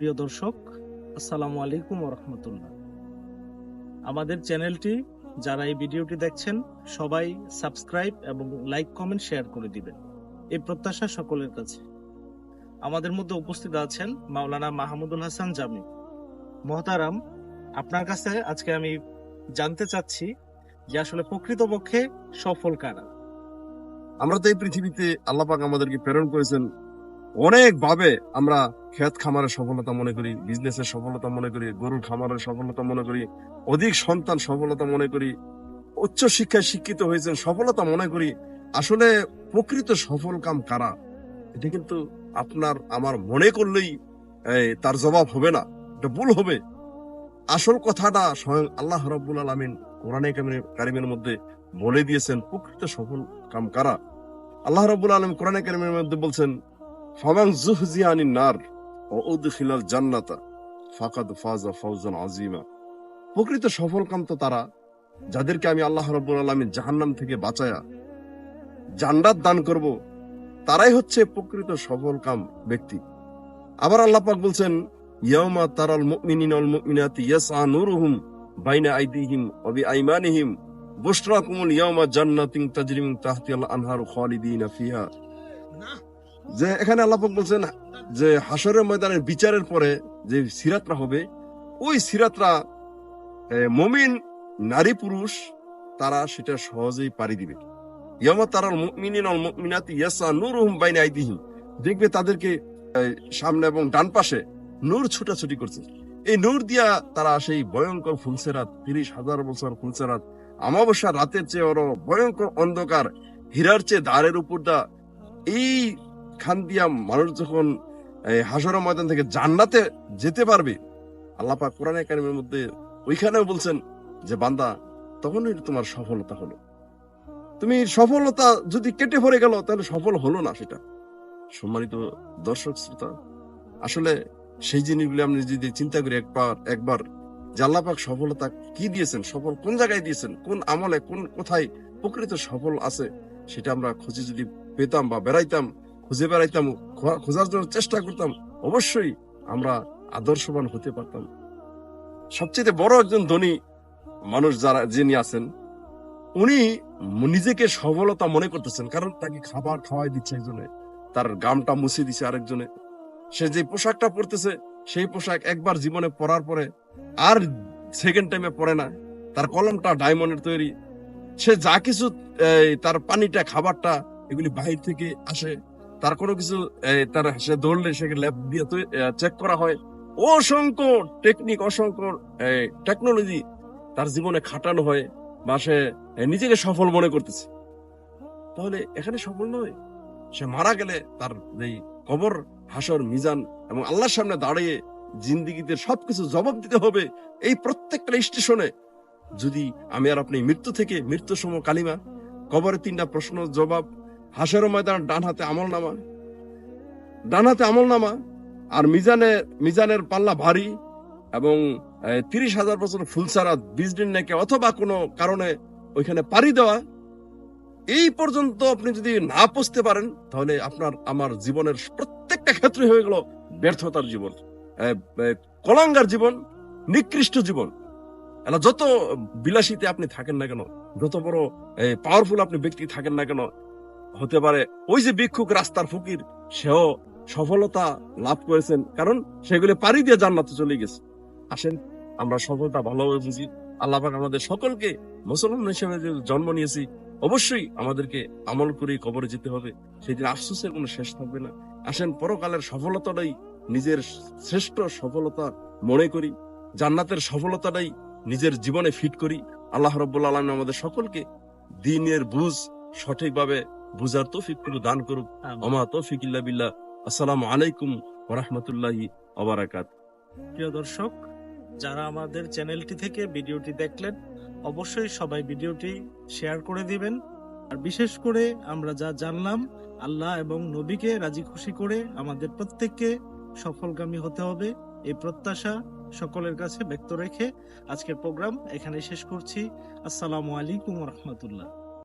প্রিয় দর্শক, আসসালামু আলাইকুম রহমতুল্লাহ আমাদের চ্যানেলটি, যারা এই ভিডিওটি দেখছেন, সবাই সাবস্ক্রাইব এবং লাইক, কমেন্ট, শেয়ার করে দিবেন। এই প্রত্যাশা সকলের কাছে। আমাদের মধ্যে উপস্থিত আছেন মাওলানা মাহমুদুল হাসান জামি। মহতারাম, আপনার কাছে আজকে আমি জানতে চাচ্ছি যে আসলে প্রকৃতপক্ষে সফল কারা? আমরা তো এই পৃথিবীতে আল্লাহ পাক আমাদেরকে প্রেরণ করেছেন অনেক ভাবে আমরা ক্ষেত খামারের সফলতা মনে করি বিজনেসের সফলতা মনে করি, গরুর খামারের সফলতা মনে করি, অধিক সন্তান সফলতা মনে করি, উচ্চ শিক্ষায় শিক্ষিত হয়েছেন সফলতা মনে করি। আসলে প্রকৃত সফল কাম কারা? এটা কিন্তু আপনার আমার মনে করলেই তার জবাব হবে না, এটা ভুল হবে। আসল কথাটা স্বয়ং আল্লাহ রব্বুল আলমিন কোরআনে কারিমের মধ্যে বলে দিয়েছেন, প্রকৃত সফল কাম কারা? আল্লাহ রাব্বুল আলম কোরআনে কারিমের মধ্যে বলছেন ফামান জুহজিয়ানি নার ও উদখিলাল জান্নাতা ফাকাদ ফাজা ফাউজান আজিমা প্রকৃত সফল কাম তো তারা, যাদেরকে আমি আল্লাহ রাব্বুল আলামিন জাহান্নাম থেকে বাঁচায়া জান্নাত দান করব, তারাই হচ্ছে প্রকৃত সফল কাম ব্যক্তি। আবার আল্লাহ পাক বলছেন, ইয়াউমা তারাল মুমিনিনা ওয়াল মুমিনাতি ইয়াসআ নূরুহুম বাইনা আইদিহিম ওয়া বিআইমানিহিম, বুশরাকুমুল ইয়াউমা জান্নাতিন তাজরি মিন তাহতিহাল আনহারু খালিদিনা ফিহা। যে এখানে আল্লাহ পাক বলছেন যে হাসরের ময়দানের বিচারের পরে যে সিরাতরা হবে, ওই সিরাতরা মমিন নারী পুরুষ, তারা সেটা সহজেই পাড়ি দিবে। ইয়াসা দেখবে তাদেরকে সামনে এবং ডান পাশে নূর ছুটাছুটি করছে। এই নূর দিয়া তারা সেই ভয়ঙ্কর ফুলসেরাত, তিরিশ হাজার বছর ফুলসেরাত আমাবস্যা রাতের চেয়ে ভয়ঙ্কর অন্ধকার, হীরার চেয়ে দ্বারের উপর দা, এই খান দিয়া মানুষ যখন হাসর ময়দান থেকে জান্নাতে যেতে পারবে, আল্লাহ পাক কোরআন মধ্যে ওইখানেও বলছেন যে, বান্দা, তখনই তোমার সফলতা হলো। তুমি সফলতা যদি কেটে পড়ে গেল, তাহলে সফল হলো না সেটা। সম্মানিত দর্শক শ্রোতা, আসলে সেই জিনিসগুলি আমরা যদি চিন্তা করি একবার একবার যে আল্লাহ পাক সফলতা কি দিয়েছেন, সফল কোন জায়গায় দিয়েছেন, কোন আমলে, কোন কোথায় প্রকৃত সফল আছে, সেটা আমরা খুঁজে যদি পেতাম বা বেড়াইতাম খুঁজে বেড়াইতাম খোঁজার জন্য চেষ্টা করতাম, অবশ্যই আমরা আদর্শবান হতে পারতাম। সবচেয়ে বড় একজন ধনী মানুষ যারা, যিনি আছেন, উনি নিজেকে সফলতা মনে করতেছেন, কারণ তাকে খাবার খাওয়াই দিচ্ছে একজনে, তার গামটা মুছে দিচ্ছে আরেকজনে। সে যে পোশাকটা পরতেছে, সেই পোশাক একবার জীবনে পরার পরে আর সেকেন্ড টাইমে পরে না। তার কলমটা ডায়মন্ডের তৈরি। সে যা কিছু তার পানিটা, খাবারটা এগুলি বাহির থেকে আসে। তার কোনো কিছু তার সে দৌড়লে সেকে ল্যাব দিয়ে চেক করা হয়। অসংখ্য টেকনিক অসংখ্য টেকনোলজি তার জীবনে খাটানো হয় বা সে নিজেকে সফল মনে করতেছে। তাহলে এখানে সফল নয়। সে মারা গেলে তার এই কবর, হাসর, মিজান এবং আল্লাহর সামনে দাঁড়িয়ে জিন্দিগিতে সবকিছু জবাব দিতে হবে এই প্রত্যেকটা স্টেশনে যদি আমি আর আপনি মৃত্যু থেকে মৃত্যু সম কালিমা কবরে তিনটা প্রশ্ন, জবাব হাসের ময়দান ডান হাতে আমল নামা ডান হাতে আমল নামা আর মিজানে মিজানের পাল্লা ভারী এবং তিরিশ হাজার বছর ফুলসারা বিশ দিন নাকি অথবা কোনো কারণে ওইখানে পাড়ি দেওয়া। এই পর্যন্ত আপনি যদি না পৌঁছতে পারেন, তাহলে আপনার, আমার জীবনের প্রত্যেকটা ক্ষেত্রে হয়ে গেল ব্যর্থতার জীবন। কলঙ্গার জীবন, নিকৃষ্ট জীবন। যত বিলাসিতে আপনি থাকেন না কেন, যত বড় পাওয়ারফুল আপনি ব্যক্তি থাকেন না কেন হতে পারে। ওই যে ভিক্ষুক রাস্তার ফকির, সেও সফলতা লাভ করেছেন, কারণ সেগুলি পাড়ি দিয়ে জান্নাতে চলে গেছে। আসেন, আমরা সফলতা, ভালোভাবে বুঝি। আল্লাহ আমাদের সকলকে মুসলমান হিসেবে যে জন্ম নিয়েছি, অবশ্যই আমাদেরকে আমল করে কবরে যেতে হবে। সেদিন আফসোসের কোনো শেষ থাকবে না। আসেন, পরকালের সফলতাটাই নিজের শ্রেষ্ঠ সফলতা মনে করি। জান্নাতের সফলতাটাই নিজের জীবনে ফিট করি। আল্লাহ রব্বুল আলম আমাদের সকলকে দিনের বুঝ সঠিকভাবে বুঝার তৌফিক করু দান করুক। অমা তৌফিক ইল্লা বিল্লাহ। আসসালামু আলাইকুম ওরহমতুল্লাহি ওবারাকাত প্রিয় দর্শক যারা আমাদের চ্যানেলটি থেকে ভিডিওটি দেখলেন অবশ্যই সবাই ভিডিওটি শেয়ার করে দিবেন। আর বিশেষ করে আমরা যা জানলাম আল্লাহ এবং নবীকে রাজি খুশি করে আমাদের প্রত্যেককে সফলগামী হতে হবে এই প্রত্যাশা সকলের কাছে ব্যক্ত রেখে আজকের প্রোগ্রাম এখানে শেষ করছি। আসসালামু আলাইকুম রহমতুল্লাহ।